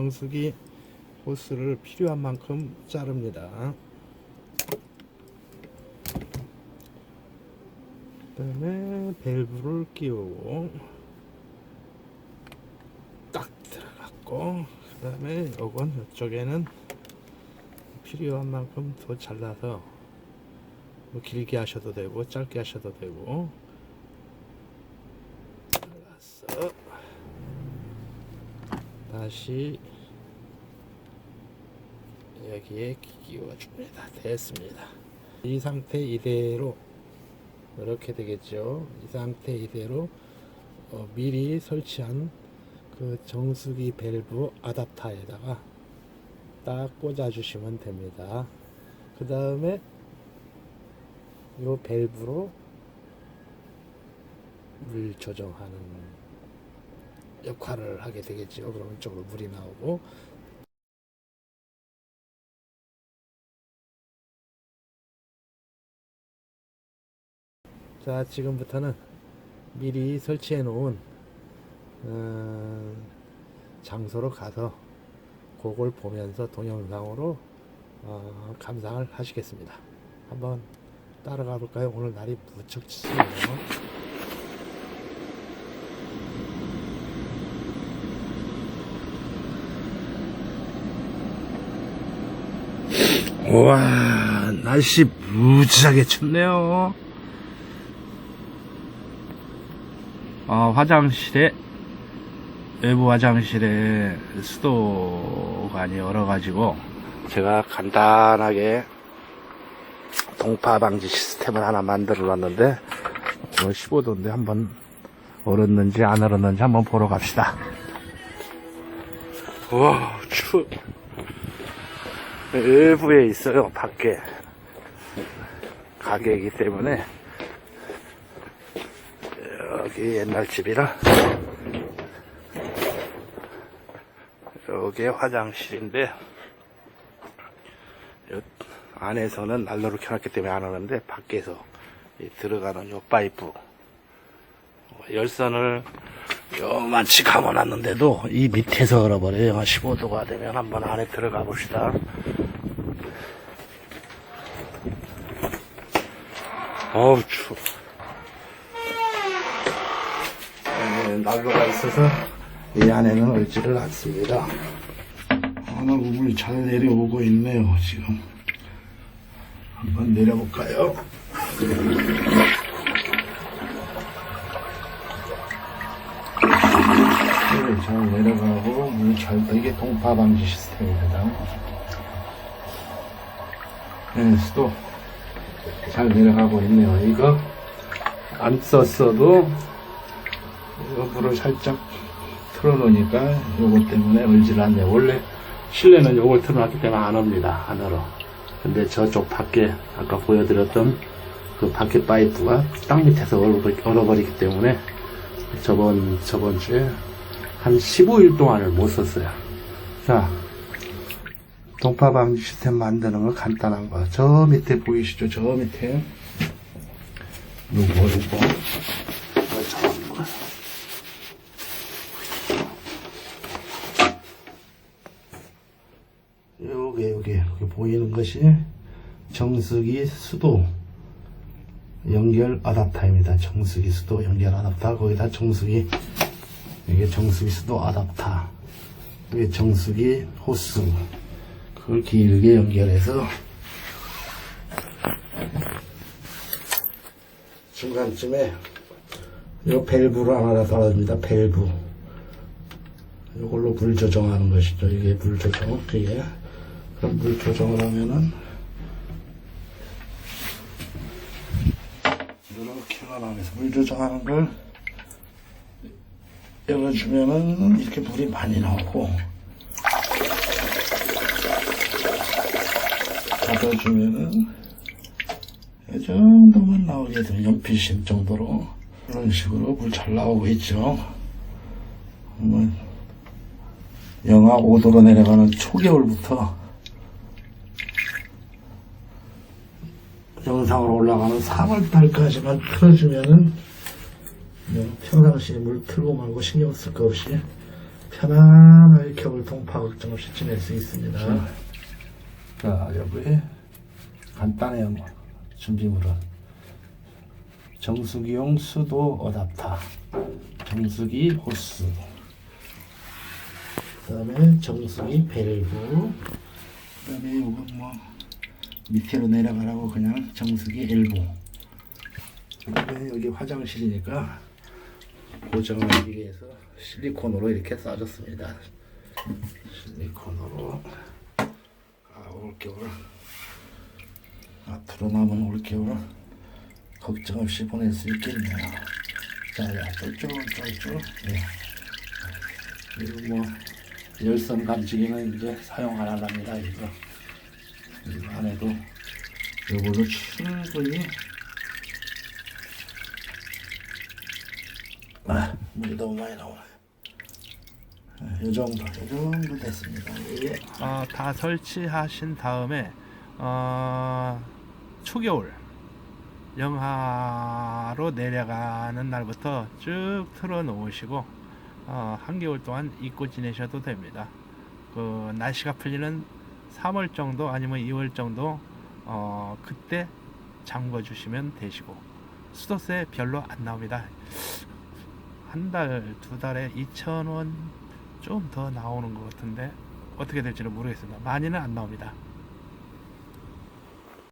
정수기 호스를 필요한 만큼 자릅니다. 그 다음에 밸브를 끼우고 딱 들어갔고 그 다음에 이건 이쪽에는 필요한 만큼 더 잘라서 뭐 길게 하셔도 되고 짧게 하셔도 되고 잘랐어 다시 여기에 끼워줍니다. 됐습니다. 이 상태 이대로 이렇게 되겠죠? 이 상태 이대로 어, 미리 설치한 그 정수기 밸브 아답터에다가 딱 꽂아 주시면 됩니다. 그 다음에 요 밸브로 물 조정하는 역할을 하게 되겠죠. 그러면 이쪽으로 물이 나오고 자 지금부터는 미리 설치해 놓은 어, 장소로 가서 그걸 보면서 동영상으로 어, 감상을 하시겠습니다. 한번 따라가 볼까요? 오늘 날이 무척 춥네요. 와 날씨 무지하게 춥네요. 어, 화장실에 외부 화장실에 수도관이 얼어가지고 제가 간단하게 동파 방지 시스템을 하나 만들어 놨는데 오늘 15도인데 한번 얼었는지 안 얼었는지 한번 보러 갑시다. 와 추. 외부에 있어요 밖에. 가게이기 때문에. 여기 옛날 집이라. 여기 화장실인데 요 안에서는 난로를 켜놨기 때문에 안 하는데 밖에서 이 들어가는 요 파이프. 열선을 요만치 감아놨는데도 이 밑에서 얼어버려요. 한 15도가 되면 한번 안에 들어가 봅시다. 어우 추워. 네, 난로가 있어서 이 안에는 얼지를 않습니다. 하나 물이 잘 내려오고 있네요 지금. 한번 내려볼까요? 네, 잘 내려가고 물잘 이게 동파 방지 시스템입니다. 네, 수도 잘 내려가고 있네요. 이거 안 썼어도 물을 살짝 틀어놓으니까 요거 때문에 얼질 않네요. 원래 실내는 요걸 틀어놨기 때문에 안 옵니다. 안 얼어. 근데 저쪽 밖에 아까 보여드렸던 그 밖에 파이프가 땅 밑에서 얼어버리- 얼어버리기 때문에 저번 저번 주에 한 15일 동안을 못 썼어요. 자, 동파 방지 시스템 만드는 거 간단한 거. 저 밑에 보이시죠? 저 밑에 요거 요거. 요게 요게 여기 보이는 것이 정수기 수도 연결 아답터입니다. 정수기 수도 연결 아답터 거기다 정수기 이게 정수기 수도 아답터 이게 정수기 호스 그걸 길게 연결해서 중간쯤에 요 밸브로 하나 달아줍니다. 밸브 이걸로 물 조정하는 것이죠. 이게 물 조정 그게 그럼 물 조정을 하면은 이렇게 나가면서 물 조정하는 걸 열어주면은 이렇게 물이 많이 나오고 닫아주면은 이 정도만 나오게 되면 연필심 정도로 이런 식으로 물 잘 나오고 있죠. 뭐 영하 5도로 내려가는 초겨울부터 영상으로 올라가는 3월달까지만 틀어주면은 평상시에 물 틀고 말고 신경 쓸거 없이 편안하게 겨울 동파 걱정 없이 지낼 수 있습니다. 자, 여기 간단해요. 뭐. 준비물은 정수기용 수도 어답터, 정수기 호스, 그다음에 정수기 밸브, 그다음에 이건 뭐 밑으로 내려가라고 그냥 정수기 엘보. 그다음에 여기 화장실이니까 고정하기 위해서 실리콘으로 이렇게 싸줬습니다. 실리콘으로 아 올겨울 앞으로 남은 올겨울 걱정 없이 보낼 수 있겠네요. 자, 야, 쫄쫄 쫄쫄. 네. 그리고 뭐 열선 감지기는 이제 사용 안 할랍니다. 이거 이거 안 해도 이걸로 충분히 아 물이 너무 많이 나오네. 아, 이 정도, 이 정도 됐습니다. 이게 어, 다 설치하신 다음에 어, 초겨울 영하로 내려가는 날부터 쭉 틀어 놓으시고 어, 한겨울 동안 잊고 지내셔도 됩니다. 그 날씨가 풀리는 3월 정도 아니면 2월 정도 어, 그때 잠궈 주시면 되시고 수도세 별로 안 나옵니다. 한 달, 두 달에 2,000원 좀 더 나오는 것 같은데 어떻게 될지는 모르겠습니다. 많이는 안 나옵니다.